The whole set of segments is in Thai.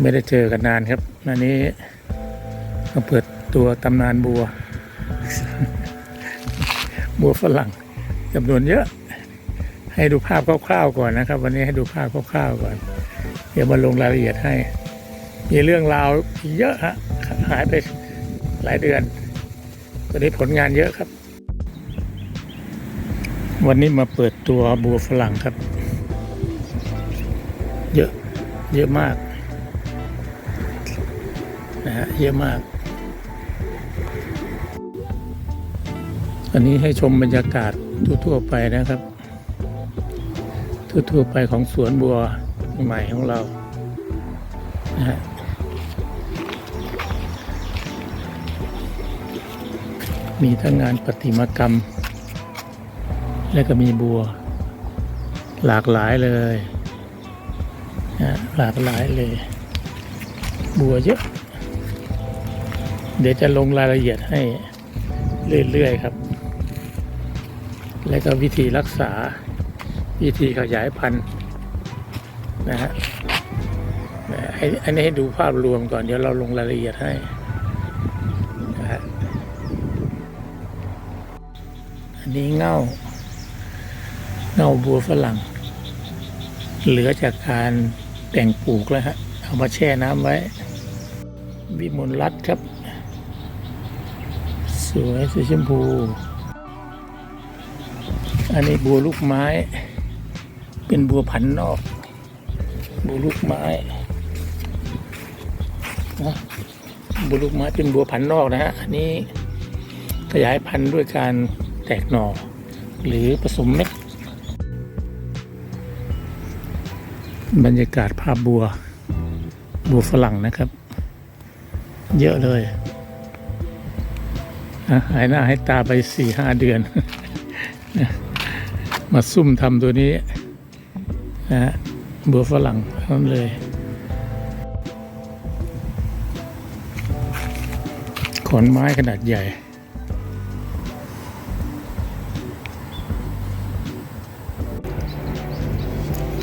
ไม่ได้เจอกันนานครับ อันนี้มาเปิดตัวตำนานบัว บัวฝรั่งจำนวนเยอะ ให้ดูภาพคร่าวๆก่อนนะครับ วันนี้ให้ดูภาพคร่าวๆก่อน เดี๋ยวมาลงรายละเอียดให้ มีเรื่องราวเยอะฮะหายไปหลายเดือนวันนี้ผลงานเยอะครับ วันนี้มาเปิดตัวบัวฝรั่งครับ เยอะเยอะมาก นะฮะเยอะมาก อันนี้ให้ชมบรรยากาศทั่วๆไปนะครับ ทั่วๆไปของสวนบัวใหม่ของเรานะฮะมีทั้งงานประติมากรรม และก็มีบัว หลากหลายเลยนะหลากหลายเลย บัวเยอะ เดี๋ยวจะลงรายละเอียดให้เรื่อยๆครับ และก็วิธีรักษาวิธีขยายพันธุ์นะฮะนะให้อันนี้ให้ดูภาพรวมก่อน เดี๋ยวเราลงรายละเอียดให้นะฮะอันนี้เง่า เง่าบัวฝรั่ง เหลือจากการแต่งปลูกแล้วฮะ เอามาแช่น้ำไว้ วิมลรัตครับ สวยสีชมพู อันนี้บัวลูกไม้ เป็นบัวผันนอก บัวลูกไม้นะบัวลูกไม้เป็นบัวผันนอกนะฮะอันนี้ขยายพันธุ์ด้วยการแตกหน่อ หรือผสมเม็ดบรรยากาศภาพบัว บัวฝรั่งนะครับ เยอะเลย หายหน้าให้ตาไปสี่ห้าเดือน มาซุ่มทำตัวนี้นะฮะบัวฝรั่งนั้นเลยขอนไม้ขนาดใหญ่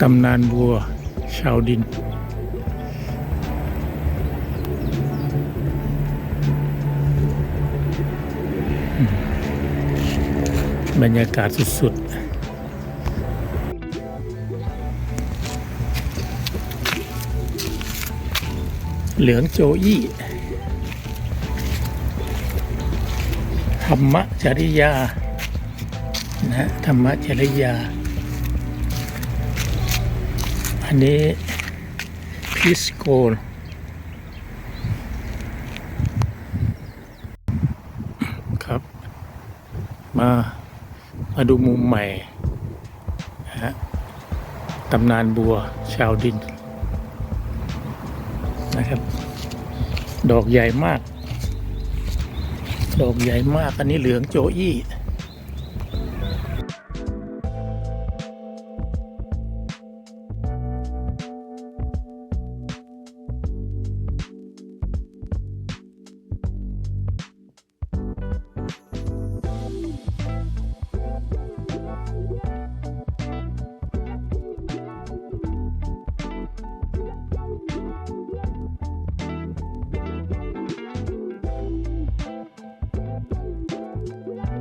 ตำนานบัว ชาวดิน บรรยากาศสุดๆเหลืองโจอี้ธรรมจริยานะฮะธรรมจริยา อันนี้พิสโกนครับ มา มาดูมุมใหม่นะฮะตำนานบัวชาวดินนะครับ ดอกใหญ่มาก ดอกใหญ่มาก อันนี้เหลืองโจอี้